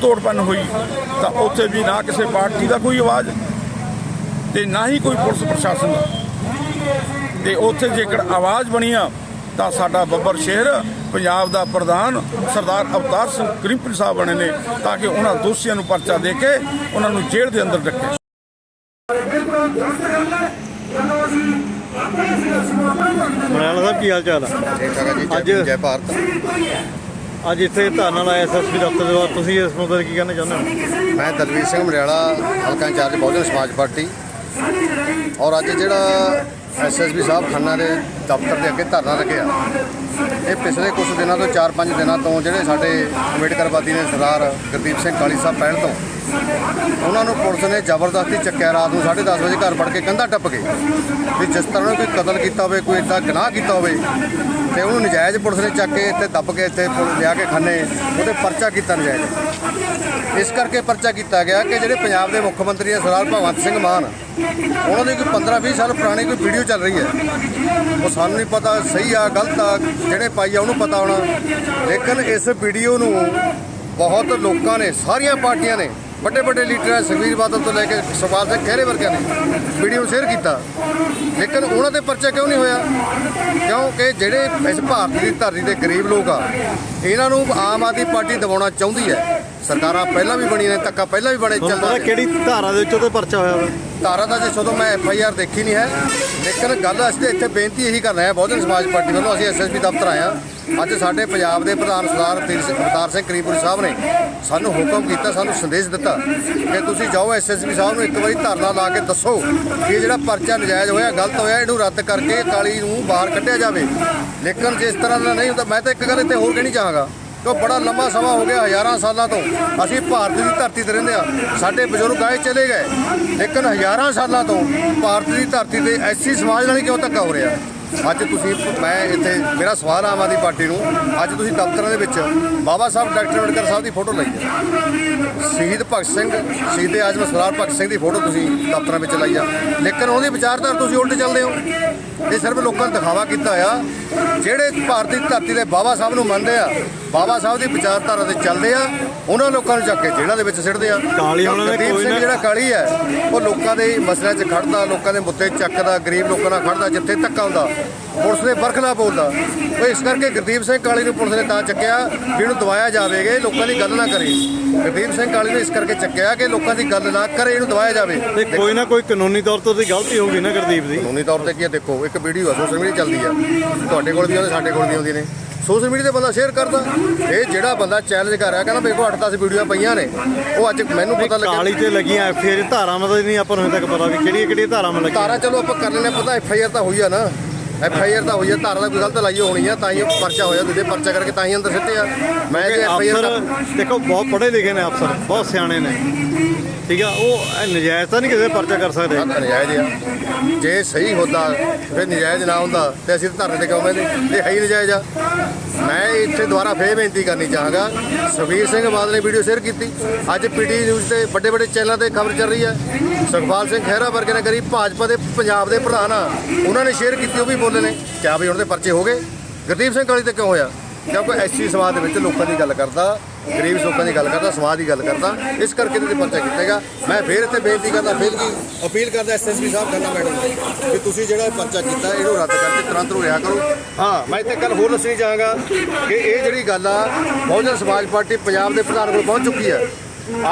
ਤੋੜਪੰਨ ਹੋਈ ਤਾਂ ਉੱਥੇ ਵੀ ਨਾ ਕਿਸੇ ਪਾਰਟੀ ਦਾ ਕੋਈ ਆਵਾਜ਼ ਤੇ ਨਾ ਹੀ ਕੋਈ ਪੁਲਿਸ ਪ੍ਰਸ਼ਾਸਨ ਦਾ। ਤੇ ਉੱਥੇ ਜੇਕਰ ਆਵਾਜ਼ ਬਣੀ ਆ ਤਾਂ ਸਾਡਾ ਬੱਬਰ ਸ਼ਹਿਰ ਪੰਜਾਬ ਦਾ ਪ੍ਰਧਾਨ ਸਰਦਾਰ ਅਵਤਾਰ ਸਿੰਘ ਕਰੀਮਪੁਰ ਸਾਹਿਬ ਬਣੇ ਨੇ ਤਾਂ ਕਿ ਉਹਨਾਂ ਦੋਸ਼ੀਆਂ ਨੂੰ ਪਰਚਾ ਦੇ ਕੇ ਉਹਨਾਂ ਨੂੰ ਜੇਲ੍ਹ ਦੇ ਅੰਦਰ ਰੱਖੇ। ਮਰਿਆਲਾ ਸਾਹਿਬ ਕੀ ਹਾਲ ਚਾਲ ਆ? ਅੱਜ- ਜੈ ਭਾਰਤ। ਅੱਜ ਇੱਥੇ ਧਰਨਾ ਲਾਇਆ ਐਸਐਸਪੀ ਦਫ਼ਤਰ ਦੇ ਬਾਹਰ। ਤੁਸੀਂ ਇਸ ਮੁੱਦੇ ਕੀ ਕਹਿਣਾ ਚਾਹੁੰਦੇ ਹੋ? ਮੈਂ ਦਲਵੀਰ ਸਿੰਘ ਮਰਿਆਲਾ, ਹਲਕਾ ਇੰਚਾਰਜ ਬਹੁਜਨ ਸਮਾਜ ਪਾਰਟੀ। ਔਰ ਅੱਜ ਜਿਹੜਾ ਐਸਐਸਪੀ ਸਾਹਿਬ ਖੰਨਾ ਦੇ ਦਫ਼ਤਰ ਦੇ ਅੱਗੇ ਧਰਨਾ ਲੱਗਿਆ, ਇਹ ਪਿਛਲੇ ਕੁਝ ਦਿਨਾਂ ਤੋਂ 4-5 ਦਿਨਾਂ ਤੋਂ ਜਿਹੜੇ ਸਾਡੇ ਅੰਬੇਡਕਰਵਾਦੀ ਨੇ ਸਰਦਾਰ ਗੁਰਦੀਪ ਸਿੰਘ ਕਾਲੀ ਸਾਹਿਬ ਪਹਿਲ ਤੋਂ ਉਹਨਾਂ ਨੂੰ ਪੁਲਿਸ ਨੇ ਜ਼ਬਰਦਸਤੀ ਚੱਕਿਆ। ਰਾਤ ਨੂੰ 10:30 ਵਜੇ ਘਰ ਵੜ ਕੇ ਕੰਧਾ ਟੱਪ ਕੇ। ਵੀ ਜਿਸ ਤਰ੍ਹਾਂ ਉਹਨੇ ਕੋਈ ਕਤਲ ਕੀਤਾ ਹੋਵੇ, ਕੋਈ ਇਦਾਂ ਗੁਨਾਹ ਕੀਤਾ ਹੋਵੇ, ਤੇ ਉਹਨੂੰ ਨਜਾਇਜ਼ ਪੁਲਿਸ ਨੇ ਚੱਕ ਕੇ ਇੱਥੇ ਦੱਬ ਕੇ ਇੱਥੇ ਲਿਆ ਕੇ ਖਾਨੇ, ਉਹਦੇ ਪਰਚਾ ਕੀਤਾ ਨਜਾਇਜ਼। ਇਸ ਕਰਕੇ ਪਰਚਾ ਕੀਤਾ ਗਿਆ ਕਿ ਜਿਹੜੇ ਪੰਜਾਬ ਦੇ ਮੁੱਖ ਮੰਤਰੀ ਆ, ਸਰਦਾਰ ਭਗਵੰਤ ਸਿੰਘ ਮਾਨ, ਉਹਨਾਂ ਦੀ ਕੋਈ 15-20 ਸਾਲ ਪੁਰਾਣੀ ਕੋਈ ਵੀਡੀਓ ਚੱਲ ਰਹੀ ਹੈ। ਉਹ ਸਾਨੂੰ ਨਹੀਂ ਪਤਾ ਸਹੀ ਆ, ਗਲਤ ਆ, ਜਿਹੜੇ ਪਾਈ ਆ, ਉਹਨੂੰ ਪਤਾ ਹੋਣਾ। ਲੇਕਿਨ ਇਸ ਵੀਡੀਓ ਨੂੰ ਬਹੁਤ ਲੋਕਾਂ ਨੇ, ਸਾਰੀਆਂ ਪਾਰਟੀਆਂ ਨੇ ਵੱਡੇ ਵੱਡੇ ਲੀਡਰਾਂ ਸੁਖਬੀਰ ਬਾਦਲ ਤੋਂ ਲੈ ਕੇ ਸੁਖਪਾਲ ਸਿੰਘ ਖਹਿਰੇ ਵਰਗਿਆਂ ਨੇ ਵੀਡੀਓ ਸ਼ੇਅਰ ਕੀਤਾ। ਲੇਕਿਨ ਉਹਨਾਂ ਤੇ ਪਰਚਾ ਕਿਉਂ ਨਹੀਂ ਹੋਇਆ? ਕਿਉਂਕਿ ਜਿਹੜੇ ਇਸ ਭਾਰਤ ਦੀ ਧਰਤੀ ਦੇ ਗਰੀਬ ਲੋਕ ਆ ਇਹਨਾਂ ਨੂੰ ਆਮ ਆਦਮੀ ਪਾਰਟੀ ਦਬਾਉਣਾ ਚਾਹੁੰਦੀ ਹੈ। ਸਰਕਾਰਾਂ ਪਹਿਲਾਂ ਵੀ ਬਣੀਆਂ ਨੇ ਧੱਕਾ ਪਹਿਲਾਂ ਵੀ ਬਣੇ ਚੱਲਦਾ। ਕਿਹੜੀ ਧਾਰਾ ਦੇ ਵਿੱਚ ਉਹਦੇ ਪਰਚਾ ਹੋਇਆ ਵਾ? ਧਾਰਾ ਦਾ ਜੇ ਜਦੋਂ ਮੈਂ ਐਫ ਆਈ ਆਰ ਦੇਖੀ ਨਹੀਂ ਹੈ। ਲੇਕਿਨ ਗੱਲ ਅਸੀਂ ਇੱਥੇ ਬੇਨਤੀ ਇਹੀ ਕਰ ਰਹੇ ਹਾਂ, ਬਹੁਜਨ ਸਮਾਜ ਪਾਰਟੀ ਵੱਲੋਂ ਅਸੀਂ ਐਸ ਐਸ ਪੀ ਦਫ਼ਤਰ ਆਏ ਹਾਂ। ਅੱਜ ਸਾਡੇ ਪੰਜਾਬ ਦੇ ਪ੍ਰਧਾਨ ਸਰਦਾਰ ਤੀਰ ਸਿੰਘ- ਅਵਤਾਰ ਸਿੰਘ ਕਰੀਮਪੁਰੀ ਸਾਹਿਬ ਨੇ ਸਾਨੂੰ ਹੁਕਮ ਕੀਤਾ, ਸਾਨੂੰ ਸੰਦੇਸ਼ ਦਿੱਤਾ ਕਿ ਤੁਸੀਂ ਜਾਓ ਐਸ ਐਸ ਪੀ ਸਾਹਿਬ ਨੂੰ ਇੱਕ ਵਾਰੀ ਧਰਨਾ ਲਾ ਕੇ ਦੱਸੋ ਕਿ ਜਿਹੜਾ ਪਰਚਾ ਨਜਾਇਜ਼ ਹੋਇਆ, ਗਲਤ ਹੋਇਆ, ਇਹਨੂੰ ਰੱਦ ਕਰਕੇ ਕਾਲੀ ਨੂੰ ਬਾਹਰ ਕੱਢਿਆ ਜਾਵੇ। ਲੇਕਿਨ ਜਿਸ ਤਰ੍ਹਾਂ ਦਾ ਨਹੀਂ ਹੁੰਦਾ, ਮੈਂ ਤਾਂ ਇੱਕ ਗੱਲ ਇੱਥੇ ਹੋਰ ਕਹਿਣੀ ਚਾਹਾਂਗਾ। ਕਿ ਬੜਾ ਲੰਮਾ ਸਮਾਂ ਹੋ ਗਿਆ ਹਜ਼ਾਰਾਂ ਸਾਲਾਂ ਤੋਂ। ਅਸੀਂ ਭਾਰਤ ਦੀ ਧਰਤੀ ਤੇ ਰਹਿੰਦੇ ਆ ਸਾਡੇ ਬਜ਼ੁਰਗ ਆਏ ਚਲੇ ਗਏ। ਲੇਕਿਨ ਹਜ਼ਾਰਾਂ ਸਾਲਾਂ ਤੋਂ ਭਾਰਤ ਦੀ ਧਰਤੀ ਤੇ ਐਸੀ ਸਮਾਜ ਨਾਲ ਕਿਉਂ ਧੱਕਾ ਹੋ ਰਿਹਾ? ਅੱਜ ਤੁਸੀਂ, ਮੈਂ ਇੱਥੇ, ਮੇਰਾ ਸਵਾਲ ਆਮ ਆਦਮੀ ਪਾਰਟੀ ਨੂੰ, ਅੱਜ ਤੁਸੀਂ ਦਫ਼ਤਰਾਂ ਦੇ ਵਿੱਚ ਬਾਬਾ ਸਾਹਿਬ, ਡਾਕਟਰ ਅੰਬੇਡਕਰ ਸਾਹਿਬ ਦੀ ਫੋਟੋ ਲਈ ਹੈ। ਸ਼ਹੀਦ ਭਗਤ ਸਿੰਘ, ਸ਼ਹੀਦ ਆਜ਼ਮ ਸਰਦਾਰ ਭਗਤ ਸਿੰਘ ਦੀ ਫੋਟੋ ਤੁਸੀਂ ਦਫ਼ਤਰਾਂ ਵਿੱਚ ਲਾਈ ਆ। ਲੇਕਿਨ ਉਹਦੀ ਵਿਚਾਰਧਾਰਾ ਤੁਸੀਂ ਉਲਟ ਚੱਲਦੇ ਹੋ। ਇਹ ਸਿਰਫ ਲੋਕਾਂ ਨੂੰ ਦਿਖਾਵਾ ਕੀਤਾ ਆ ਜਿਹੜੇ ਭਾਰਤੀ ਧਰਤੀ ਦੇ ਬਾਬਾ ਸਾਹਿਬ ਨੂੰ ਮੰਨਦੇ ਆ ਬਾਬਾ ਸਾਹਿਬ ਦੀ ਵਿਚਾਰਧਾਰਾ ਤੇ ਚੱਲਦੇ ਆ ਉਹਨਾਂ ਲੋਕਾਂ ਨੂੰ ਚੱਕ ਕੇ ਜੇਲ੍ਹਾਂ ਦੇ ਵਿੱਚ ਸਿੱਟਦੇ ਆ। ਕਾਲੀ ਗੁਰਦੀਪ ਕੋਈ ਸਿੰਘ ਜਿਹੜਾ ਕਾਲੀ ਹੈ ਉਹ ਲੋਕਾਂ ਦੇ ਮਸਲਿਆਂ 'ਚ ਖੜਦਾ ਲੋਕਾਂ ਦੇ ਮੁੱਦੇ ਚੱਕਦਾ ਗਰੀਬ ਲੋਕਾਂ ਨਾਲ ਖੜਦਾ ਜਿੱਥੇ ਧੱਕਾ ਹੁੰਦਾ। ਪੁਲਿਸ ਦੇ ਬਰਖਲਾ ਬੋਲਦਾ। ਉਹ ਇਸ ਕਰਕੇ ਗੁਰਦੀਪ ਸਿੰਘ ਕਾਲੀ ਨੂੰ ਪੁਲਿਸ ਨੇ ਤਾਂ ਚੱਕਿਆ ਵੀ ਇਹਨੂੰ ਦਵਾਇਆ ਜਾਵੇਗਾ ਇਹ ਲੋਕਾਂ ਦੀ ਗੱਲ ਨਾ ਕਰੇ। ਗੁਰਦੀਪ ਸਿੰਘ ਕਾਲੀ ਨੂੰ ਇਸ ਕਰਕੇ ਚੱਕਿਆ ਕਿ ਲੋਕਾਂ ਦੀ ਗੱਲ ਨਾ ਕਰੇ ਇਹਨੂੰ ਦਵਾਇਆ ਜਾਵੇ। ਤੇ ਕੋਈ ਨਾ ਕੋਈ ਕਾਨੂੰਨੀ ਤੌਰ ਤੇ ਉਹਦੀ ਗਲਤੀ ਹੋਊਗੀ ਨਾ ਗੁਰਦੀਪ ਦੀ। ਕਾਨੂੰਨੀ ਤੌਰ ਤੇ ਕੀ ਹੈ ਦੇਖੋ ਇੱਕ ਵੀਡੀਓ ਆ ਸੋਸ਼ਲ ਮੀਡੀਆ ਚੱਲਦੀ ਆ। ਤੁਹਾਡੇ ਕੋਲ ਵੀ ਆਉਂਦੇ ਸਾਡੇ ਕੋਲ ਵੀ ਆਉਂਦੀਆਂ ਨੇ। ਸੋਸ਼ਲ ਮੀਡੀਆ ਤੇ ਬੰਦਾ ਸ਼ੇਅਰ ਕਰਦਾ। ਇਹ ਜਿਹੜਾ ਬੰਦਾ ਚੈਲੰਜ ਕਰ ਰਿਹਾ ਕਹਿੰਦਾ ਮੇਰੇ ਕੋਲ 8-10 ਵੀਡੀਓ ਪਈਆਂ ਨੇ। ਉਹ ਅੱਜ ਮੈਨੂੰ ਪਤਾ ਲੱਗਿਆ। ਕਾਲੀ ਤੇ ਲੱਗੀਆਂ ਐਫਆਈਆਰ ਧਾਰਾਵਾਂ ਦਾ ਨਹੀਂ ਆਪਾਂ ਨੂੰ ਹਜੇ ਤੱਕ ਪਤਾ ਵੀ ਕਿਹੜੀਆਂ ਕਿਹੜੀਆਂ ਧਾਰਾਵਾਂ ਲੱਗੀਆਂ। ਤਾਰਾ ਚਲੋ ਆਪਾਂ ਕਰ ਲੈਨੇ ਪਤਾ ਐਫ ਆਈ ਆਰ ਤਾਂ ਹੋਈ ਆ ਨਾ। ਐਫ ਆਈ ਆਰ ਤਾਂ ਹੋਈ ਆ ਧਾਰਾ ਦਾ ਕੋਈ ਗਲਤ ਲਾਈ ਹੋਣੀ ਆ ਤਾਂ ਹੀ ਉਹ ਪਰਚਾ ਹੋਇਆ ਦੂਜੇ ਪਰਚਾ ਕਰਕੇ ਤਾਂ ਹੀ ਅੰਦਰ ਸਿੱਟੇ ਆ। ਮੈਂ ਜੇ ਐਫ ਆਈ ਆਰ ਅਫਸਰ ਦੇਖੋ ਬਹੁਤ ਪੜ੍ਹੇ ਲਿਖੇ ਨੇ ਅਫਸਰ ਬਹੁਤ ਸਿਆਣੇ ਨੇ। ਠੀਕ ਆ, ਉਹ ਨਜਾਇਜ਼ ਤਾਂ ਨਹੀਂ ਕਿਸੇ ਤੇ ਪਰਚਾ ਕਰ ਸਕਦੇ। ਨਜਾਇਜ਼ ਆ। ਜੇ ਸਹੀ ਹੁੰਦਾ, ਫਿਰ ਨਜਾਇਜ਼ ਨਾ ਹੁੰਦਾ, ਤੇ ਅਸੀਂ ਧਰਨੇ ਤੇ ਕਿਉਂ ਬੈਠੇ ਇਹ ਹੈ ਹੀ ਨਜਾਇਜ਼ ਆ। ਮੈਂ ਇੱਥੇ ਦੁਬਾਰਾ ਫੇਰ ਬੇਨਤੀ ਕਰਨੀ ਚਾਹਾਂਗਾ। ਸੁਖਬੀਰ ਸਿੰਘ ਬਾਦਲ ਨੇ ਵੀਡੀਓ ਸ਼ੇਅਰ ਕੀਤੀ। ਅੱਜ ਪੀਟੀ ਨਿਊਜ਼ ਤੇ ਵੱਡੇ ਵੱਡੇ ਚੈਨਲਾਂ ਤੇ ਖਬਰ ਚੱਲ ਰਹੀ ਹੈ ਸੁਖਪਾਲ ਸਿੰਘ ਖਹਿਰਾ ਵਰਗੇ ਨੇ ਕਰੀ ਭਾਜਪਾ ਦੇ ਪੰਜਾਬ ਦੇ ਪ੍ਰਧਾਨ ਆ। ਉਹਨਾਂ ਨੇ ਸ਼ੇਅਰ ਕੀਤੀ, ਉਹ ਵੀ ਬੋਲੇ ਨੇ। ਕਿਆ ਵੀ ਉਹਨਾਂ ਦੇ ਪਰਚੇ ਹੋ ਗਏ? ਗੁਰਦੀਪ ਸਿੰਘ ਕਾਲੀ ਤੇ ਕਿਉਂ ਹੋਇਆ? ਕਿਉਂਕਿ ਐਸੀ ਸਮਾਜ ਦੇ ਵਿੱਚ ਲੋਕਾਂ ਦੀ ਗੱਲ ਕਰਦਾ। ਗਰੀਬ ਲੋਕਾਂ ਦੀ ਗੱਲ ਕਰਦਾ, ਸਮਾਜ ਦੀ ਗੱਲ ਕਰਦਾ, ਇਸ ਕਰਕੇ ਇਹਦੇ ਤੇ ਪਰਚਾ ਕੀਤੇਗਾ ਮੈਂ ਫੇਰ ਇੱਥੇ ਬੇਨਤੀ ਕਰਦਾ, ਫੇਰ ਕੀ ਅਪੀਲ ਕਰਦਾ ਐਸਐਸਪੀ ਸਾਹਿਬ ਖੰਨਾ ਮੈਡਮ ਕਿ ਤੁਸੀਂ ਜਿਹੜਾ ਇਹ ਪਰਚਾ ਕੀਤਾ, ਇਹਨੂੰ ਰੱਦ ਕਰਕੇ ਤੁਰੰਤ ਨੂੰ ਰਿਹਾ ਕਰੋ। ਹਾਂ, ਮੈਂ ਇੱਥੇ ਕੱਲ ਹੋਰ ਦੱਸਣੀ ਚਾਹਾਂਗਾ ਕਿ ਇਹ ਜਿਹੜੀ ਗੱਲ ਆ, ਬਹੁਜਨ ਸਮਾਜ ਪਾਰਟੀ ਪੰਜਾਬ ਦੇ ਪ੍ਰਧਾਨ ਕੋਲ ਪਹੁੰਚ ਚੁੱਕੀ ਹੈ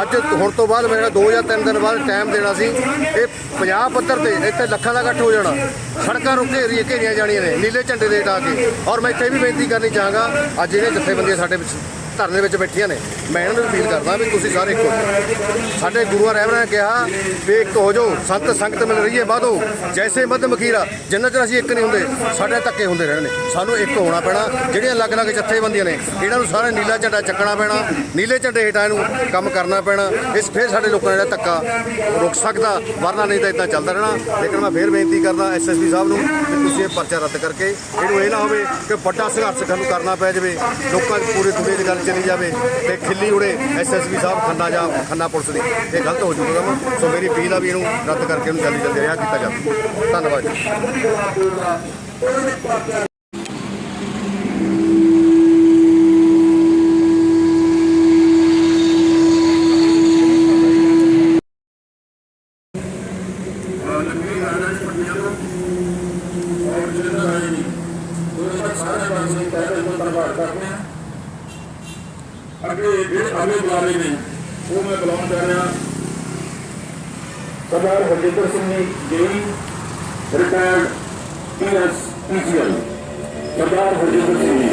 ਅੱਜ ਹੁਣ ਤੋਂ ਬਾਅਦ ਮੇਰਾ 2 ਜਾਂ 3 ਦਿਨ ਬਾਅਦ ਟਾਈਮ ਦੇਣਾ ਸੀ, ਇਹ 50 ਪੱਤਰ ਤੇ, ਇੱਥੇ ਲੱਖਾਂ ਦਾ ਇਕੱਠ ਹੋ ਜਾਣਾ। ਸੜਕਾਂ ਨੂੰ ਘੇਰੀਆਂ ਘੇਰੀਆਂ ਜਾਣੀਆਂ ਨੇ, ਨੀਲੇ ਝੰਡੇ ਦੇ ਟਾ ਕੇ। ਔਰ ਮੈਂ ਇੱਥੇ ਇਹ ਵੀ ਬੇਨਤੀ ਕਰਨੀ ਚਾਹਾਂਗਾ, ਅੱਜ ਜਿਹੜੇ ਜਥੇਬੰਦੀਆਂ ਸਾਡੇ ਵਿੱਚ ਧਰਨੇ ਵਿੱਚ ਬੈਠੀਆਂ ਨੇ। ਮੈਂ ਇਹਨਾਂ ਨੂੰ ਅਪੀਲ ਕਰਦਾ ਵੀ ਤੁਸੀਂ ਸਾਰੇ ਇੱਕ ਹੋ। ਜਾਓ ਸਾਡੇ ਗੁਰੂਆਂ ਰਹਿਬਰਾਂ ਨੇ ਕਿਹਾ ਵੀ ਇੱਕ ਹੋ ਜਾਓ, ਸੰਤ ਸੰਗਤ ਮਿਲ ਰਹੀ ਹੈ, ਵਾਧੋ। ਜੈਸੇ ਮੱਧ ਮਖੀਰਾ, ਜਿੰਨਾ ਚਿਰ ਅਸੀਂ ਇੱਕ ਨਹੀਂ ਹੁੰਦੇ, ਸਾਡੇ ਧੱਕੇ ਹੁੰਦੇ ਰਹਿਣੇ ਸਾਨੂੰ ਇੱਕ ਹੋਣਾ ਪੈਣਾ, ਜਿਹੜੀਆਂ ਅਲੱਗ-ਅਲੱਗ ਜਥੇਬੰਦੀਆਂ ਨੇ, ਇਹਨਾਂ ਨੂੰ ਸਾਰੇ ਨੀਲਾ ਝੰਡਾ ਚੱਕਣਾ ਪੈਣਾ, ਨੀਲੇ ਝੰਡੇ ਹੇਠਾਂ ਇਹਨੂੰ ਕੰਮ ਕਰਨਾ ਪੈਣਾ। ਇਸ ਫਿਰ ਸਾਡੇ ਲੋਕਾਂ ਦਾ ਜਿਹੜਾ ਧੱਕਾ ਰੁਕ ਸਕਦਾ, ਵਰਨਾ ਨਹੀਂ ਤਾਂ ਇਦਾਂ ਚੱਲਦਾ ਰਹਿਣਾ। ਲੇਕਿਨ ਮੈਂ ਫੇਰ ਬੇਨਤੀ ਕਰਦਾ ਐਸਐਸਪੀ ਸਾਹਿਬ ਨੂੰ ਕਿ ਤੁਸੀਂ ਇਹ ਪਰਚਾ ਰੱਦ ਕਰਕੇ, ਇਹਨੂੰ ਇਹ ਨਾ ਹੋਵੇ ਕਿ ਵੱਡਾ ਸੰਘਰਸ਼ ਸਾਨੂੰ ਕਰਨਾ ਪੈ ਜਾਵੇ। ਲੋਕਾਂ ਦੀ ਪੂਰੇ ਦੁਨੀਆ ਦੀ ਗੱਲ ਚਲੀ ਜਾਵੇ ਤੇ ਖਿੱਲੀ ਉੜੇ ਐਸਐਸਪੀ ਸਾਹਿਬ ਖੰਨਾ ਜਾਂ ਖੰਨਾ ਪੁਲਿਸ ਦੀ। ਇਹ ਗਲਤ ਹੋ ਜੂਗਾ ਕੰਮ। ਸੋ ਮੇਰੀ ਅਪੀਲ ਆ ਵੀ ਇਹਨੂੰ ਰੱਦ ਕਰਕੇ ਇਹਨੂੰ ਜਲਦੀ ਜਲਦੀ ਰਿਹਾ ਕੀਤਾ ਜਾਵੇ। ਧੰਨਵਾਦ ਜੀ ਕਰਦੇ ਹਾਂ ਅੱਗੇ ਜਿਹੜੇ ਅਗਲੇ ਬੁਲਾਰੇ ਨੇ ਉਹ ਮੈਂ ਬੁਲਾਉਣ ਜਾ ਰਿਹਾ Sardar Harjinder Singh ji JE retired PS PGL Sardar Harjinder Singh ji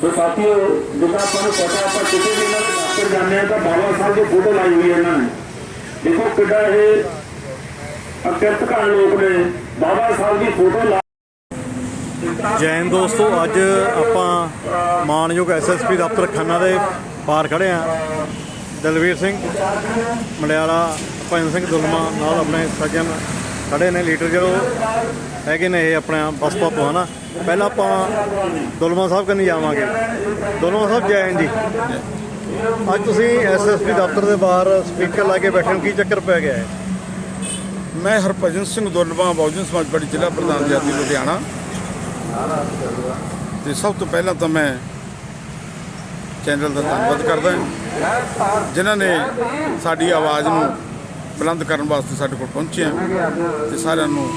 so ਸਾਥੀਓ ਜਿੱਦਾਂ ਆਪਾਂ ਨੂੰ ਪਤਾ ਆਪਾਂ ਕਿਤੇ ਵੀ ਦੇ ਦਫ਼ਤਰ ਜਾਂਦੇ ਆ ਤਾਂ ਬਾਬਾ ਸਾਹਿਬ ਦੀ ਫੋਟੋ ਲਾਈ ਹੋਈ ਹੈ ਇਹਨਾਂ ਨੇ ਦੇਖੋ ਕਿੱਡਾ ਇਹ ਅਕਿਰਤਕਾਰ ਲੋਕ ਨੇ ਬਾਬਾ ਸਾਹਿਬ ਦੀ ਫੋਟੋ ਲਾ ਜੈਨ ਦੋਸਤੋ ਅੱਜ ਆਪਾਂ ਮਾਨਯੋਗ ਐਸਐਸਪੀ ਦਫ਼ਤਰ ਖੰਨਾ ਦੇ ਬਾਹਰ ਖੜੇ ਆ ਦਲਵੀਰ ਸਿੰਘ ਮੰਡਿਆਲਾ ਭਜਨ ਸਿੰਘ ਦੁਲਮਾ ਨਾਲ ਆਪਣੇ ਸੱਜਣ ਖੜੇ ਨੇ, ਲੀਡਰ ਜਿਹੜੇ ਹੈਗੇ ਨੇ ਇਹ ਆਪਣਾ ਬਸਪਾ ਤੋਂ ਪਹਿਲਾਂ ਆਪਾਂ ਦੁਲਮਾ ਸਾਹਿਬ ਕੰਨੀ ਜਾਵਾਂਗੇ। ਦੁਲਮਾ ਸਾਹਿਬ ਜੈਨ ਜੀ। ਅੱਜ ਤੁਸੀਂ ਐਸਐਸਪੀ ਦਫ਼ਤਰ ਦੇ ਬਾਹਰ ਸਪੀਕਰ ਲਾ ਕੇ ਬੈਠਣ ਹੋ, ਕੀ ਚੱਕਰ ਪੈ ਗਿਆ ਹੈ ਮੈਂ ਹਰਭਜਨ ਸਿੰਘ ਦੁਲਮਾ, ਬਹੁਜਨ ਸਮਾਜ ਪਾਰਟੀ ਜ਼ਿਲ੍ਹਾ ਪ੍ਰਧਾਨ ਜਆਦੀ ਲੁਧਿਆਣਾ। ਤੇ ਸਭ ਤੋਂ ਪਹਿਲਾਂ ਤਾਂ ਮੈਂ ਚੈਨਲ ਦਾ ਧੰਨਵਾਦ ਕਰਦਾ ਹਾਂ। ਜਿਨ੍ਹਾਂ ਨੇ ਸਾਡੀ ਆਵਾਜ਼ ਨੂੰ ਬੁਲੰਦ ਕਰਨ ਵਾਸਤੇ ਸਾਡੇ ਕੋਲ ਪਹੁੰਚੇ ਆ ਤੇ ਸਾਰਿਆਂ ਨੂੰ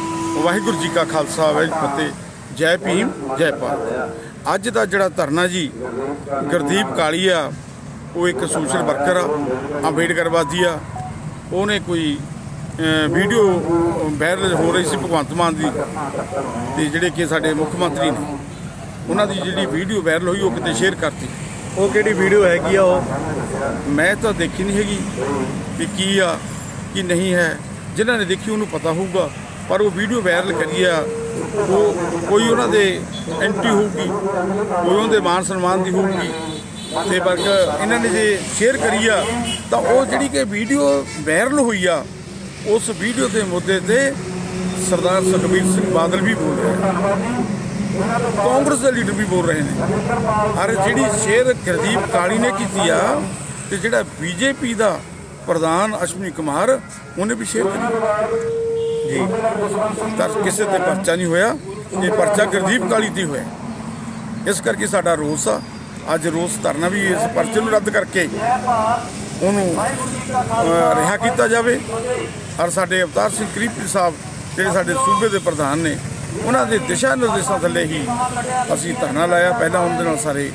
ਵਾਹਿਗੁਰੂ ਜੀ ਕਾ ਖਾਲਸਾ, ਵਾਹਿਗੁਰੂ ਫਤਿਹ। ਜੈ ਭੀਮ, ਜੈ ਭਾਰਤ। ਅੱਜ ਦਾ ਜਿਹੜਾ ਧਰਨਾ ਜੀ, ਗੁਰਦੀਪ ਕਾਲੀਆ, ਉਹ ਇੱਕ ਸੋਸ਼ਲ ਵਰਕਰ ਆ ਅੰਬੇਡਕਰਵਾਦੀ ਆ। ਉਹਨੇ ਕੋਈ ਵੀਡੀਓ ਵਾਇਰਲ ਹੋ ਰਹੀ ਸੀ ਭਗਵੰਤ ਮਾਨ ਦੀ ਤੇ ਜਿਹੜੇ ਕਿ ਸਾਡੇ ਮੁੱਖ ਮੰਤਰੀ ਨੇ, ਉਹਨਾਂ ਦੀ ਜਿਹੜੀ ਵੀਡੀਓ ਵਾਇਰਲ ਹੋਈ ਉਹ ਕਿਤੇ ਸ਼ੇਅਰ ਕਰਤੀ। ਉਹ ਕਿਹੜੀ ਵੀਡੀਓ ਹੈਗੀ ਆ ਉਹ? ਮੈਂ ਤਾਂ ਦੇਖੀ ਨਹੀਂ ਹੈਗੀ ਵੀ ਕੀ ਆ, ਕੀ ਨਹੀਂ ਹੈ। ਜਿਨ੍ਹਾਂ ਨੇ ਦੇਖੀ ਉਹਨੂੰ ਪਤਾ ਹੋਊਗਾ, ਪਰ ਉਹ ਵੀਡੀਓ ਵਾਇਰਲ ਕਰੀ ਆ, ਉਹ ਕੋਈ ਉਹਨਾਂ ਦੇ ਐਂਟੀ ਹੋਊਗੀ, ਕੋਈ ਉਹਨਾਂ ਦੇ ਮਾਨ ਸਨਮਾਨ ਦੀ ਹੋਊਗੀ। ਤੇ ਪਰ ਇਹਨਾਂ ਨੇ ਜੇ ਸ਼ੇਅਰ ਕਰੀ ਆ, ਤਾਂ ਉਹ ਜਿਹੜੀ ਕਿ ਵੀਡੀਓ ਵਾਇਰਲ ਹੋਈ ਆ, ਉਸ ਵੀਡੀਓ ਦੇ ਮੁੱਦੇ ਤੇ ਸਰਦਾਰ ਸੁਖਬੀਰ ਸਿੰਘ ਬਾਦਲ ਵੀ ਬੋਲ ਰਿਹਾ ਕਾਂਗਰਸ ਦੇ ਲੀਡਰ ਵੀ ਬੋਲ ਰਹੇ ਨੇ। ਔਰ ਜਿਹੜੀ ਸ਼ੇਰ ਗੁਰਦੀਪ ਕਾਲੀ ਨੇ ਕੀਤੀ ਆ, ਤੇ ਜਿਹੜਾ ਬੀਜੇਪੀ ਦਾ ਪ੍ਰਧਾਨ ਅਸ਼ਵਨੀ ਕੁਮਾਰ, ਉਹਨੇ ਵੀ ਸ਼ੇਅਰ ਕਰੀ ਜੀ। ਤਾਂ ਕਿਸੇ ਤੇ ਪਰਚਾ ਨਹੀਂ ਹੋਇਆ। ਇਹ ਪਰਚਾ ਗੁਰਦੀਪ ਕਾਲੀ ਤੇ ਹੋਇਆ। ਇਸ ਕਰਕੇ ਸਾਡਾ ਰੋਸ ਆ। ਅੱਜ ਰੋਸ ਧਰਨਾ ਵੀ ਇਸ ਪਰਚੇ ਨੂੰ ਰੱਦ ਕਰਕੇ ਉਹਨੂੰ ਰਿਹਾ ਕੀਤਾ ਜਾਵੇ। ਔਰ ਸਾਡੇ ਅਵਤਾਰ ਸਿੰਘ ਕਰੀਪੀ ਸਾਹਿਬ, ਜਿਹੜੇ ਸਾਡੇ ਸੂਬੇ ਦੇ ਪ੍ਰਧਾਨ ਨੇ ਉਹਨਾਂ ਦੇ ਦਿਸ਼ਾ ਨਿਰਦੇਸ਼ਾਂ ਥੱਲੇ ਹੀ ਅਸੀਂ ਧਰਨਾ ਲਾਇਆ, ਪਹਿਲਾਂ ਉਹਨਾਂ ਦੇ ਨਾਲ ਸਾਰੇ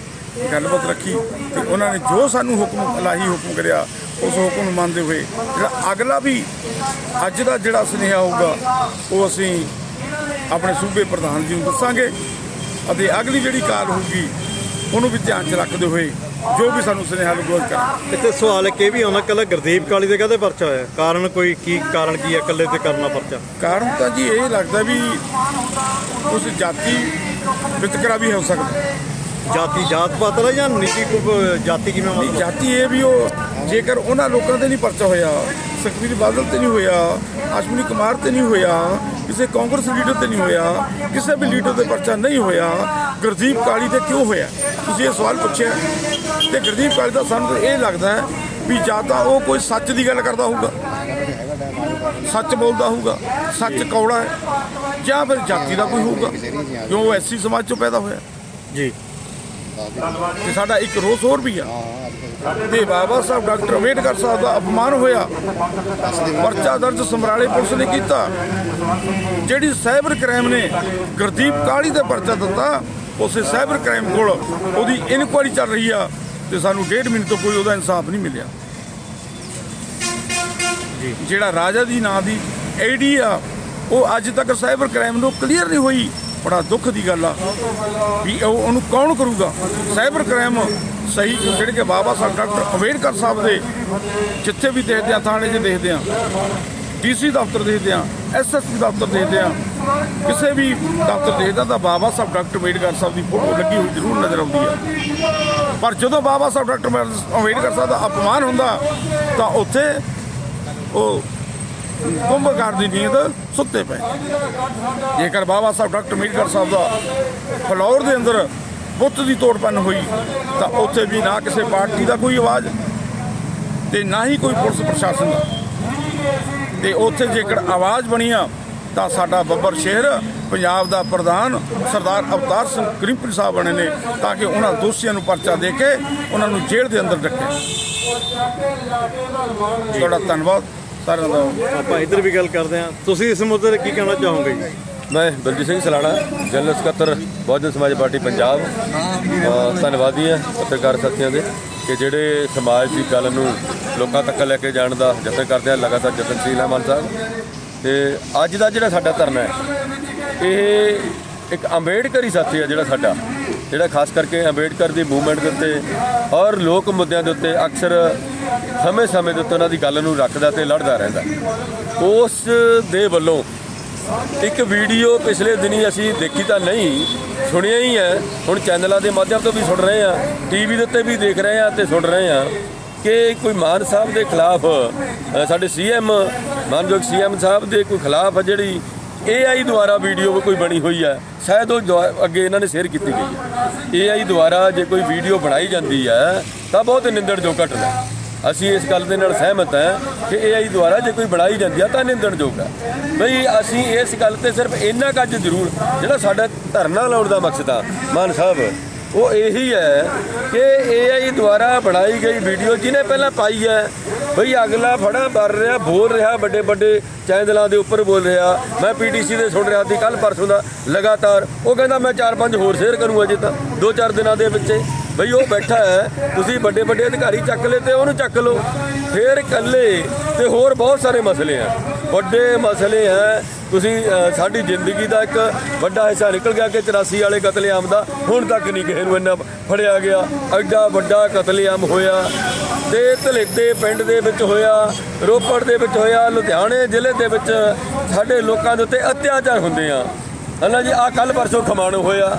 ਗੱਲਬਾਤ ਰੱਖੀ ਤੇ ਉਹਨਾਂ ਨੇ ਜੋ ਸਾਨੂੰ ਹੁਕਮ ਇਲਾਹੀ ਹੁਕਮ ਕਰਿਆ, ਉਸ ਹੁਕਮ ਨੂੰ ਮੰਨਦੇ ਹੋਏ ਜਿਹੜਾ ਅਗਲਾ ਵੀ ਅੱਜ ਦਾ ਜਿਹੜਾ ਸੁਨੇਹਾ ਹੋਊਗਾ, ਉਹ ਅਸੀਂ ਆਪਣੇ ਸੂਬੇ ਪ੍ਰਧਾਨ ਜੀ ਨੂੰ ਦੱਸਾਂਗੇ ਅਤੇ ਅਗਲੀ ਜਿਹੜੀ ਕਾਲ ਹੋਊਗੀ, ਉਹਨੂੰ ਵੀ ਧਿਆਨ 'ਚ ਰੱਖਦੇ ਹੋਏ ਜੋ ਵੀ ਸਾਨੂੰ ਸੁਨੇਹਾ ਲਗੋਜ ਕਰਾਂ। ਇੱਥੇ ਸਵਾਲ ਇੱਕ ਇਹ ਵੀ ਆਉਂਦਾ ਕੱਲਾ ਗੁਰਦੀਪ ਕਾਲੀ ਦੇ ਕਾਹਦੇ ਪਰਚਾ ਹੋਇਆ? ਕਾਰਨ ਕੋਈ ਕੀ ਕਾਰਨ ਕੀ ਹੈ ਇਕੱਲੇ ਤੇ ਕਰਨਾ ਪਰਚਾ? ਕਾਰਨ ਤਾਂ ਜੀ ਇਹ ਲੱਗਦਾ ਵੀ ਉਸ ਜਾਤੀ ਵਿਤਕਰਾ ਵੀ ਹੋ ਸਕਦਾ। ਜਾਤੀ ਜਾਤ ਪਾਤ ਵਾਲਾ ਜਾਂ ਨਿੱਜੀ ਕੋਈ ਜਾਤੀ ਕਿਵੇਂ ਨਹੀਂ ਮਤਲਬ ਜਾਤੀ ਇਹ ਵੀ ਉਹ ਜੇਕਰ ਉਹਨਾਂ ਲੋਕਾਂ ਤੇ ਨਹੀਂ ਪਰਚਾ ਹੋਇਆ ਸੁਖਬੀਰ ਬਾਦਲ ਤੇ ਨਹੀਂ ਹੋਇਆ ਅਸ਼ਵਨੀ ਕੁਮਾਰ ਤੇ ਨਹੀਂ ਹੋਇਆ ਕਿਸੇ ਕਾਂਗਰਸ ਲੀਡਰ ਤੇ ਨਹੀਂ ਹੋਇਆ ਕਿਸੇ ਵੀ ਲੀਡਰ ਤੇ ਪਰਚਾ ਨਹੀਂ ਹੋਇਆ ਗੁਰਦੀਪ ਕਾਲੀ ਤੇ ਕਿਉਂ ਹੋਇਆ? ਤੁਸੀਂ ਇਹ ਸਵਾਲ ਪੁੱਛਿਆ। ਤੇ ਗੁਰਦੀਪ ਕਾਲੀ ਦਾ ਸਾਨੂੰ ਇਹ ਲੱਗਦਾ ਹੈ ਵੀ ਜਾਂ ਤਾਂ ਉਹ ਕੋਈ ਸੱਚ ਦੀ ਗੱਲ ਕਰਦਾ ਹੋਊਗਾ ਸੱਚ ਬੋਲਦਾ ਹੋਊਗਾ ਸੱਚ ਕੌੜਾ ਹੈ ਜਾਂ ਫਿਰ ਜਾਤੀ ਦਾ ਕੋਈ ਹੋਊਗਾ ਕਿਉਂ ਉਹ ਐਸੀ ਸਮਾਜ ਚੋਂ ਪੈਦਾ ਹੋਇਆ। ਜੀ। ਤੇ ਸਾਡਾ ਇੱਕ ਰੋਸ ਹੋਰ ਵੀ ਆ। ਤੇ ਬਾਬਾ ਸਾਹਿਬ ਡਾਕਟਰ ਅੰਬੇਡਕਰ ਸਾਹਿਬ ਦਾ ਅਪਮਾਨ ਹੋਇਆ ਪਰਚਾ ਦਰਜ ਸਮਰਾਲੇ ਪੁਲਿਸ ਨੇ ਕੀਤਾ। ਜਿਹੜੀ ਸਾਈਬਰ ਕ੍ਰਾਈਮ ਨੇ ਗੁਰਦੀਪ ਕਾਲੀ ਤੇ ਪਰਚਾ ਦਿੱਤਾ ਉਸੇ ਸਾਈਬਰ ਕ੍ਰਾਈਮ ਕੋਲ ਉਹਦੀ ਇਨਕੁਆਇਰੀ ਚੱਲ ਰਹੀ ਆ। ਤੇ ਸਾਨੂੰ ਡੇਢ ਮਹੀਨੇ ਤੋਂ ਕੋਈ ਉਹਦਾ ਇਨਸਾਫ ਨਹੀਂ ਮਿਲਿਆ। ਜੀ। ਜਿਹੜਾ ਰਾਜਾ ਦੀ ਨਾਂ ਦੀ ਏਡੀ ਆ ਉਹ ਅੱਜ ਤੱਕ ਸਾਈਬਰ ਕ੍ਰਾਈਮ ਨੂੰ ਕਲੀਅਰ ਨਹੀਂ ਹੋਈ। ਬੜਾ ਦੁੱਖ ਦੀ ਗੱਲ ਆ ਵੀ ਉਹ ਉਹਨੂੰ ਕੌਣ ਕਰੂਗਾ? ਸਾਈਬਰ ਕ੍ਰਾਈਮ ਸਹੀ ਜਿਹੜੇ ਕਿ ਬਾਬਾ ਸਾਹਿਬ ਡਾਕਟਰ ਅੰਬੇਡਕਰ ਸਾਹਿਬ ਦੇ ਜਿੱਥੇ ਵੀ ਦੇਖਦੇ ਆ ਥਾਣੇ 'ਚ ਦੇਖਦੇ ਆ ਡੀਸੀ ਦਫ਼ਤਰ ਦੇਖਦੇ ਆ ਐਸਐਸਪੀ ਦਫ਼ਤਰ ਦੇਖਦੇ ਆ ਕਿਸੇ ਵੀ ਦਫ਼ਤਰ ਦੇਖਦਾ ਤਾਂ ਬਾਬਾ ਸਾਹਿਬ ਡਾਕਟਰ ਅੰਬੇਡਕਰ ਸਾਹਿਬ ਦੀ ਫੋਟੋ ਲੱਗੀ ਹੋਈ ਜ਼ਰੂਰ ਨਜ਼ਰ ਆਉਂਦੀ ਆ। ਪਰ ਜਦੋਂ ਬਾਬਾ ਸਾਹਿਬ ਡਾਕਟਰ ਅੰਬੇਡਕਰ ਸਾਹਿਬ ਦਾ ਅਪਮਾਨ ਹੁੰਦਾ, ਤਾਂ ਉੱਥੇ ਉਹ ਕੁੰਭਕਾਰ ਦੀ ਨੀਂਦ ਸੁੱਤੇ ਪਏ। ਜੇਕਰ ਬਾਬਾ ਸਾਹਿਬ ਡਾਕਟਰ ਅੰਬੇਡਕਰ ਸਾਹਿਬ ਦਾ ਫਲੌਰ ਦੇ ਅੰਦਰ ਬੁੱਤ ਦੀ ਤੋੜਪੰਨ ਹੋਈ, ਤਾਂ ਉੱਥੇ ਵੀ ਨਾ ਕਿਸੇ ਪਾਰਟੀ ਦਾ ਕੋਈ ਆਵਾਜ਼ ਤੇ ਨਾ ਹੀ ਕੋਈ ਪੁਲਿਸ ਪ੍ਰਸ਼ਾਸਨ ਦਾ। ਤੇ ਉੱਥੇ ਜੇਕਰ ਆਵਾਜ਼ ਬਣੀ ਆ ਤਾਂ ਸਾਡਾ ਬੱਬਰ ਸ਼ਹਿਰ ਪੰਜਾਬ ਦਾ ਪ੍ਰਧਾਨ ਸਰਦਾਰ ਅਵਤਾਰ ਸਿੰਘ ਕਰੀਮਪੁਰੀ ਸਾਹਿਬ ਬਣੇ ਨੇ ਤਾਂ ਕਿ ਉਹਨਾਂ ਦੋਸ਼ੀਆਂ ਨੂੰ ਪਰਚਾ ਦੇ ਕੇ ਉਹਨਾਂ ਨੂੰ ਜੇਲ੍ਹ ਦੇ ਅੰਦਰ ਰੱਖੇ। ਤੁਹਾਡਾ ਧੰਨਵਾਦ ਸਾਰਿਆਂ ਦਾ। ਆਪਾਂ ਇੱਧਰ ਵੀ ਗੱਲ ਕਰਦੇ ਹਾਂ। ਤੁਸੀਂ ਇਸ ਮੁੱਦੇ ਤੇ ਕੀ ਕਹਿਣਾ ਚਾਹੋਗੇ ਜੀ? ਮੈਂ ਬਲਜੀਤ ਸਿੰਘ ਸਲਾਣਾ ਜਨਰਲ ਸਕੱਤਰ ਬਹੁਜਨ ਸਮਾਜ ਪਾਰਟੀ ਪੰਜਾਬ। ਧੰਨਵਾਦੀ ਹਾਂ ਪੱਤਰਕਾਰ ਸਾਥੀਆਂ ਦੇ ਕਿ ਜਿਹੜੇ ਸਮਾਜ ਦੀ ਗੱਲ ਨੂੰ ਲੋਕਾਂ ਤੱਕ ਲੈ ਕੇ ਜਾਣ ਦਾ ਯਤਨ ਕਰਦੇ ਆ ਲਗਾਤਾਰ ਯਤਨਸ਼ੀਲ ਆ ਮਾਨ ਸਾਹਿਬ। ਤੇ ਅੱਜ ਦਾ ਜਿਹੜਾ ਸਾਡਾ ਧਰਨਾ ਹੈ ਇਹ ਇੱਕ ਅੰਬੇਡਕਰੀ ਸਾਥੀ ਆ ਜਿਹੜਾ ਸਾਡਾ ਜਿਹੜਾ ਖਾਸ ਕਰਕੇ ਅੰਬੇਡਕਰ ਦੀ ਮੂਵਮੈਂਟ ਦੇ ਉੱਤੇ ਔਰ ਲੋਕ ਮੁੱਦਿਆਂ ਦੇ ਉੱਤੇ ਅਕਸਰ ਸਮੇਂ-ਸਮੇਂ ਦੇ ਉੱਤੇ ਉਹਨਾਂ ਦੀ ਗੱਲ ਨੂੰ ਰੱਖਦਾ ਤੇ ਲੜਦਾ ਰਹਿੰਦਾ। ਉਸ ਦੇ ਵੱਲੋਂ ਇੱਕ ਵੀਡੀਓ ਪਿਛਲੇ ਦਿਨੀ ਅਸੀਂ ਦੇਖੀ ਤਾਂ ਨਹੀਂ ਸੁਣਿਆ ਹੀ ਹੈ। ਹੁਣ ਚੈਨਲਾਂ ਦੇ ਮਾਧਿਅਮ ਤੋਂ ਵੀ ਸੁਣ ਰਹੇ ਆ ਟੀਵੀ ਦੇ ਉੱਤੇ ਵੀ ਦੇਖ ਰਹੇ ਆ ਤੇ ਸੁਣ ਰਹੇ ਆ ਕਿ ਕੋਈ ਮਾਨ ਸਾਹਿਬ ਦੇ ਖਿਲਾਫ ਅ, ਸਾਡੇ ਸੀਐਮ ਮਾਨਯੋਗ ਸੀਐਮ ਸਾਹਿਬ ਦੇ ਕੋਈ ਖਿਲਾਫ ਜਿਹੜੀ AI ਦੁਆਰਾ ਵੀਡੀਓ ਕੋਈ ਬਣੀ ਹੋਈ ਹੈ, ਸ਼ਾਇਦ ਉਹ ਦੁਆ- ਅੱਗੇ ਇਹਨਾਂ ਨੇ ਸ਼ੇਅਰ ਕੀਤੀ ਗਈ ਹੈ। AI ਦੁਆਰਾ ਜੇ ਕੋਈ ਵੀਡੀਓ ਬਣਾਈ ਜਾਂਦੀ ਹੈ, ਤਾਂ ਬਹੁਤ ਨਿੰਦਣਯੋਗ ਘਟਨਾ ਅਸੀਂ ਇਸ ਗੱਲ ਦੇ ਨਾਲ ਸਹਿਮਤ ਹਾਂ ਕਿ AI ਦੁਆਰਾ ਜੇ ਕੋਈ ਬਣਾਈ ਜਾਂਦੀ ਆ ਤਾਂ ਨਿੰਦਣਯੋਗ ਹੈ। ਬਈ ਅਸੀਂ ਇਸ ਗੱਲ ਤੇ ਸਿਰਫ ਇੰਨਾ ਕੱਜ ਜ਼ਰੂਰ ਜਿਹੜਾ ਸਾਡਾ ਧਰਨਾ ਲਾਉਣ ਦਾ ਮਕਸਦ ਆ, ਮਾਨ ਸਾਹਿਬ ਉਹ ਇਹੀ ਹੈ ਕਿ AI ਦੁਆਰਾ ਬਣਾਈ ਗਈ ਵੀਡੀਓ ਜਿਹਨੇ ਪਹਿਲਾਂ ਪਾਈ ਹੈ, ਬਈ ਅਗਲਾ ਫੜਾ ਬਰ ਰਿਹਾ, ਬੋਲ ਰਿਹਾ, ਵੱਡੇ ਵੱਡੇ ਚੈਨਲਾਂ ਦੇ ਉੱਪਰ ਬੋਲ ਰਿਹਾ। ਮੈਂ ਪੀਟੀਸੀ ਦੇ ਸੁਣ ਰਿਹਾ ਸੀ ਕੱਲ ਪਰਸੋਂ ਦਾ, ਲਗਾਤਾਰ। ਉਹ ਕਹਿੰਦਾ ਮੈਂ ਚਾਰ ਪੰਜ ਹੋਰ ਸ਼ੇਅਰ ਕਰੂੰਗਾ ਜੇ ਤਾਂ, ਦੋ ਚਾਰ ਦਿਨਾਂ ਦੇ ਵਿੱਚ। ਬਈ ਉਹ ਬੈਠਾ ਹੈ, ਤੁਸੀਂ ਵੱਡੇ ਵੱਡੇ ਅਧਿਕਾਰੀ ਚੱਕ ਲਏ ਤੇ ਉਹਨੂੰ ਚੱਕ ਲਓ। ਫੇਰ ਇਕੱਲੇ ਤੇ ਹੋਰ ਬਹੁਤ ਸਾਰੇ ਮਸਲੇ ਆ। ਵੱਡੇ ਮਸਲੇ ਹੈ। ਤੁਸੀਂ ਸਾਡੀ ਜ਼ਿੰਦਗੀ ਦਾ ਇੱਕ ਵੱਡਾ ਹਿੱਸਾ ਨਿਕਲ ਗਿਆ ਕਿ 84 ਵਾਲੇ ਕਤਲੇਆਮ ਦਾ ਹੁਣ ਤੱਕ ਨਹੀਂ ਕਿਸੇ ਨੂੰ ਇੰਨਾ ਫੜਿਆ ਗਿਆ। ਐਡਾ ਵੱਡਾ ਕਤਲੇਆਮ ਹੋਇਆ। ਤੇ ਧਲੇਤੇ ਪਿੰਡ ਦੇ ਵਿੱਚ ਹੋਇਆ, ਰੋਪੜ ਦੇ ਵਿੱਚ ਹੋਇਆ, ਲੁਧਿਆਣੇ ਜ਼ਿਲ੍ਹੇ ਦੇ ਵਿੱਚ ਸਾਡੇ ਲੋਕਾਂ ਦੇ ਉੱਤੇ ਅਤਿਆਚਾਰ ਹੁੰਦੇ ਆ। ਹਨਾ ਜੀ ਆ ਕੱਲ ਪਰਸੋਂ ਖਮਾਣੋ ਹੋਇਆ।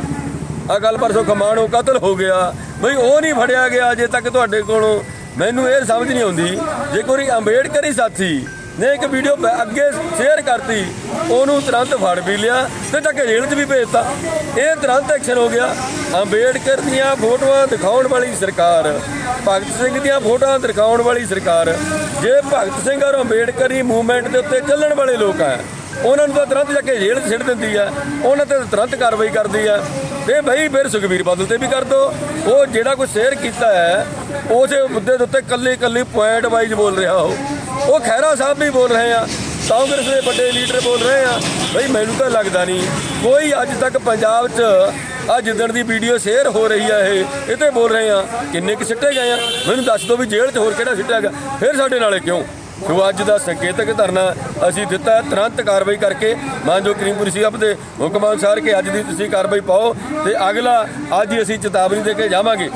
ਆ ਗੱਲ ਪਰਸੋਂ ਖਮਾਣੋ ਕਤਲ ਹੋ ਗਿਆ। ਬਈ ਉਹ ਨਹੀਂ ਫੜਿਆ ਗਿਆ ਅਜੇ ਤੱਕ ਤੁਹਾਡੇ ਕੋਲੋਂ। ਮੈਨੂੰ ਇਹ ਸਮਝ ਨਹੀਂ ਆਉਂਦੀ। ਜੇ ਕੋਈ ਅੰਬੇਡਕਰੀ ਸਾਥੀ ਨੇ ਇੱਕ ਵੀਡੀਓ ਅੱਗੇ ਸ਼ੇਅਰ ਕਰਤੀ, ਉਹਨੂੰ ਤੁਰੰਤ ਫੜ ਵੀ ਲਿਆ ਤੇ ਚੱਕ ਕੇ ਜੇਲ੍ਹ 'ਚ ਵੀ ਭੇਜਤਾ। ਇਹ ਤੁਰੰਤ ਐਕਸ਼ਨ ਹੋ ਗਿਆ। ਅੰਬੇਡਕਰ ਦੀਆਂ ਫੋਟੋਆਂ ਦਿਖਾਉਣ ਵਾਲੀ ਸਰਕਾਰ, ਭਗਤ ਸਿੰਘ ਦੀਆਂ ਫੋਟੋਆਂ ਦਿਖਾਉਣ ਵਾਲੀ ਸਰਕਾਰ, ਜੇ ਭਗਤ ਸਿੰਘ ਔਰ ਅੰਬੇਡਕਰੀ ਮੂਵਮੈਂਟ ਦੇ ਉੱਤੇ ਚੱਲਣ ਵਾਲੇ ਲੋਕ ਆ, ਉਹਨਾਂ ਨੂੰ ਤਾਂ ਤੁਰੰਤ ਜਾ ਕੇ ਜੇਲ੍ਹ 'ਚ ਸਿੱਟ ਦਿੰਦੀ ਆ। ਉਹਨਾਂ ਤੇ ਤੁਰੰਤ ਕਾਰਵਾਈ ਕਰਦੀ ਆ। ਤੇ ਬਈ ਫਿਰ ਸੁਖਬੀਰ ਬਾਦਲ ਤੇ ਵੀ ਕਰ ਦੋ। ਉਹ ਜਿਹੜਾ ਕੋਈ ਸ਼ੇਅਰ ਕੀਤਾ ਹੈ, ਉਸੇ ਮੁੱਦੇ ਦੇ ਉੱਤੇ ਕੱਲੇ ਕੱਲੇ ਪੁਆਇੰਟ ਵਾਈਜ਼ ਬੋਲ ਰਿਹਾ ਉਹ। ਉਹ ਖੈਰਾ ਸਾਹਿਬ ਵੀ ਬੋਲ ਰਹੇ ਆ। ਕਾਂਗਰਸ ਦੇ ਵੱਡੇ ਲੀਡਰ ਬੋਲ ਰਹੇ ਆ। ਬਈ ਮੈਨੂੰ ਤਾਂ ਲੱਗਦਾ ਨਹੀਂ ਕੋਈ ਅੱਜ ਤੱਕ ਪੰਜਾਬ 'ਚ ਆ ਜਿੱਦਣ ਦੀ ਵੀਡੀਓ ਸ਼ੇਅਰ ਹੋ ਰਹੀ ਆ ਇਹ ਇਹ ਤੇ ਬੋਲ ਰਹੇ ਆ, ਕਿੰਨੇ ਕਿ ਸਿੱਟੇ ਗਏ ਆ? ਮੈਨੂੰ ਦੱਸ ਦਿਓ ਵੀ ਜੇਲ੍ਹ 'ਚ ਹੋਰ ਕਿਹੜਾ ਸਿੱਟਿਆ ਗਿਆ? ਫਿਰ ਸਾਡੇ ਨਾਲੇ ਕਿਉਂ? ਸੋ ਅੱਜ ਦਾ ਸੰਕੇਤਕ ਧਰਨਾ ਅਸੀਂ ਦਿੱਤਾ ਹੈ, ਤੁਰੰਤ ਕਾਰਵਾਈ ਕਰਕੇ ਮਾਨਜੋ ਕਰੀਮਪੁਰੀ ਸਾਹਿਬ ਦੇ ਹੁਕਮ ਅਨੁਸਾਰ ਕਿ ਅੱਜ ਦੀ ਤੁਸੀਂ ਕਾਰਵਾਈ ਪਾਓ ਤੇ ਅਗਲਾ ਅੱਜ ਹੀ ਅਸੀਂ ਚੇਤਾਵਨੀ ਦੇ ਕੇ ਜਾਵਾਂਗੇ।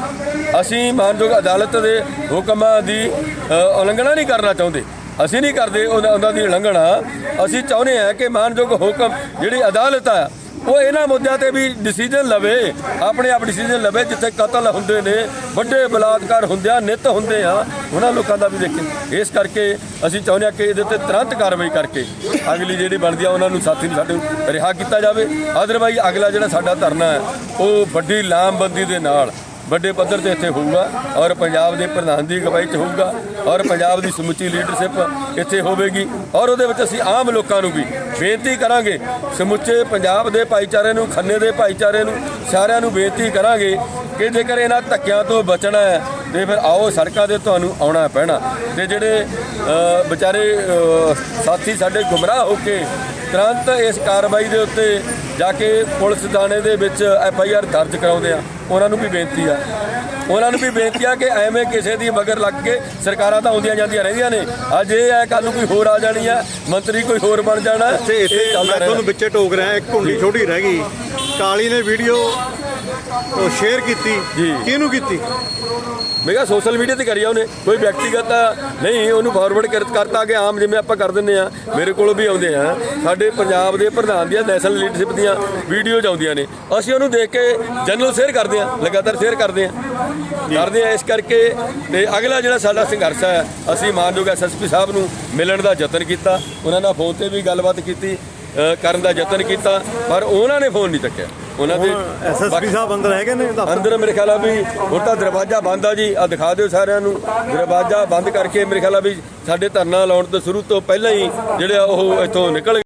ਅਸੀਂ ਮਾਨਯੋਗ ਅਦਾਲਤ ਦੇ ਹੁਕਮਾਂ ਦੀ ਉਲੰਘਣਾ ਨਹੀਂ ਕਰਨਾ ਚਾਹੁੰਦੇ। ਅਸੀਂ ਨਹੀਂ ਕਰਦੇ ਉਹਨਾਂ ਉਹਨਾਂ ਦੀ ਉਲੰਘਣਾ। ਅਸੀਂ ਚਾਹੁੰਦੇ ਹਾਂ ਕਿ ਮਾਨਯੋਗ ਹੁਕਮ ਜਿਹੜੀ ਅਦਾਲਤ ਆ ਉਹ ਇਹਨਾਂ ਮੁੱਦਿਆਂ ਤੇ ਵੀ ਡਿਸੀਜਨ ਲਵੇ, ਆਪਣੇ ਆਪ ਡਿਸੀਜਨ ਲਵੇ, ਜਿੱਥੇ ਕਤਲ ਹੁੰਦੇ ਨੇ, ਵੱਡੇ ਬਲਾਤਕਾਰ ਹੁੰਦੇ ਆ, ਨਿਤ ਹੁੰਦੇ ਆ, ਉਹਨਾਂ ਲੋਕਾਂ ਦਾ ਵੀ ਦੇਖੇ। ਇਸ ਕਰਕੇ ਅਸੀਂ ਚਾਹੁੰਦੇ ਆ ਕਿ ਇਹਦੇ ਤੇ ਤੁਰੰਤ ਕਾਰਵਾਈ ਕਰਕੇ ਅਗਲੀ ਜਿਹੜੀ ਬਣਦੀ ਆ, ਉਹਨਾਂ ਨੂੰ ਸਾਥੀ ਨੂੰ ਸਾਡੇ ਰਿਹਾ ਕੀਤਾ ਜਾਵੇ। ਅਦਰਵਾਈਜ਼ ਅਗਲਾ ਜਿਹੜਾ ਸਾਡਾ ਧਰਨਾ ਹੈ, ਉਹ ਵੱਡੀ ਲਾਮਬੰਦੀ ਦੇ ਨਾਲ ਵੱਡੇ ਪੱਧਰ ਤੇ ਇੱਥੇ ਹੋਊਗਾ ਔਰ ਪੰਜਾਬ ਦੇ ਪ੍ਰਧਾਨ ਦੀ ਅਗਵਾਈ 'ਚ ਹੋਊਗਾ ਔਰ ਪੰਜਾਬ ਦੀ ਸਮੁੱਚੀ ਲੀਡਰਸ਼ਿਪ ਇੱਥੇ ਹੋਵੇਗੀ ਔਰ ਉਹਦੇ ਵਿੱਚ ਅਸੀਂ ਆਮ ਲੋਕਾਂ ਨੂੰ ਵੀ ਬੇਨਤੀ ਕਰਾਂਗੇ, ਸਮੁੱਚੇ ਪੰਜਾਬ ਦੇ ਭਾਈਚਾਰੇ ਨੂੰ, ਖੰਨੇ ਦੇ ਭਾਈਚਾਰੇ ਨੂੰ, ਸਾਰਿਆਂ ਨੂੰ ਬੇਨਤੀ ਕਰਾਂਗੇ ਕਿ ਜੇਕਰ ਇਹਨਾਂ ਧੱਕਿਆਂ ਤੋਂ ਬਚਣਾ ਹੈ, ਤੇ ਫਿਰ ਆਓ ਸੜਕਾਂ ਦੇ ਤੁਹਾਨੂੰ ਆਉਣਾ ਪੈਣਾ। ਤੇ ਜਿਹੜੇ ਵਿਚਾਰੇ ਸਾਥੀ ਸਾਡੇ ਗੁੰਮਰਾਹ ਹੋ ਕੇ ਤੁਰੰਤ ਇਸ ਕਾਰਵਾਈ ਦੇ ਉੱਤੇ ਜਾ ਕੇ ਪੁਲਿਸ ਥਾਣੇ ਦੇ ਵਿੱਚ ਐਫ ਆਈ ਆਰ ਦਰਜ ਕਰਾਉਂਦੇ ਆ। ਉਹਨਾਂ ਨੂੰ ਵੀ ਬੇਨਤੀ ਆ। ਉਹਨਾਂ ਨੂੰ ਵੀ ਬੇਨਤੀ ਆ ਕਿ ਐਵੇਂ ਕਿਸੇ ਦੀ ਮਗਰ ਲੱਗ ਕੇ ਸਰਕਾਰਾਂ ਤਾਂ ਆਉਂਦੀਆਂ ਜਾਂਦੀਆਂ ਰਹਿੰਦੀਆਂ ਨੇ। ਅੱਜ ਇਹ ਹੈ ਕੱਲ ਨੂੰ ਕੋਈ ਹੋਰ ਆ ਜਾਣੀ ਆ ਮੰਤਰੀ ਕੋਈ ਹੋਰ ਬਣ ਜਾਣਾ ਤੇ ਇੱਥੇ ਮੈਂ ਤੁਹਾਨੂੰ। ਵਿੱਚੇ ਟੋਕ ਰਿਹਾ ਇੱਕ ਕੁੰਡੀ ਛੋਟੀ ਰਹਿ ਗਈ। ਕਾਲੀ ਨੇ ਵੀਡੀਓ ਉਹ ਸ਼ੇਅਰ ਕੀਤੀ। ਜੀ। ਕਿਹਨੂੰ ਕੀਤੀ? ਮੈਂ ਕਿਹਾ ਸੋਸ਼ਲ ਮੀਡੀਆ ਤੇ ਕਰਿਆ ਉਹਨੇ। ਕੋਈ ਵਿਅਕਤੀਗਤ ਨਹੀਂ ਉਹਨੂੰ ਫਾਰਵਰਡ ਕਰਤਾ ਕਿ ਆਮ ਜਿਵੇਂ ਆਪਾਂ ਕਰ ਦਿੰਦੇ ਆ ਮੇਰੇ ਕੋਲ ਵੀ ਆਉਂਦੇ ਆ। ਸਾਡੇ ਪੰਜਾਬ ਦੇ ਪ੍ਰਧਾਨ ਦੀਆਂ ਨੈਸ਼ਨਲ ਲੀਡਰਸ਼ਿਪ ਦੀਆਂ ਵੀਡੀਓਜ਼ ਆਉਂਦੀਆਂ ਨੇ। ਅਸੀਂ ਉਹਨੂੰ ਦੇਖ ਕੇ ਜਨਰਲ ਸ਼ੇਅਰ ਕਰਦੇ ਆ ਲਗਾਤਾਰ ਸ਼ੇਅਰ ਕਰਦੇ ਆ। ਕਰਦੇ ਆ ਇਸ ਕਰਕੇ ਤੇ ਅਗਲਾ ਜਿਹੜਾ ਸਾਡਾ ਸੰਘਰਸ਼ ਹੈ ਅਸੀਂ ਮਾਨਯੋਗ ਐਸਐਸਪੀ ਸਾਹਿਬ ਨੂੰ ਮਿਲਣ ਦਾ ਯਤਨ ਕੀਤਾ। ਉਹਨਾਂ ਨਾਲ ਫੋਨ ਤੇ ਵੀ ਗੱਲਬਾਤ ਕੀਤੀ ਅ, ਕਰਨ ਦਾ ਯਤਨ ਕੀਤਾ ਪਰ ਉਹਨਾਂ ਨੇ ਫੋਨ ਨਹੀਂ ਚੱਕਿਆ। ਉਹਨਾਂ ਦੇ ਐਸਐਸਪੀ ਸਾਹਿਬ ਅੰਦਰ ਹੈਗੇ ਨੇ? ਅੰਦਰ ਮੇਰੇ ਖਿਆਲ ਆ ਵੀ ਹੁਣ ਤਾਂ ਦਰਵਾਜ਼ਾ ਬੰਦ ਆ ਜੀ ਆ ਦਿਖਾ ਦਿਓ ਸਾਰਿਆਂ ਨੂੰ ਦਰਵਾਜ਼ਾ ਬੰਦ ਕਰਕੇ ਮੇਰੇ ਖਿਆਲ ਆ ਵੀ ਸਾਡੇ ਧਰਨਾ ਲਾਉਣ ਤੋਂ ਸ਼ੁਰੂ ਤੋਂ ਪਹਿਲਾਂ ਹੀ ਜਿਹੜੇ ਉਹ ਇੱਥੋਂ ਨਿਕਲ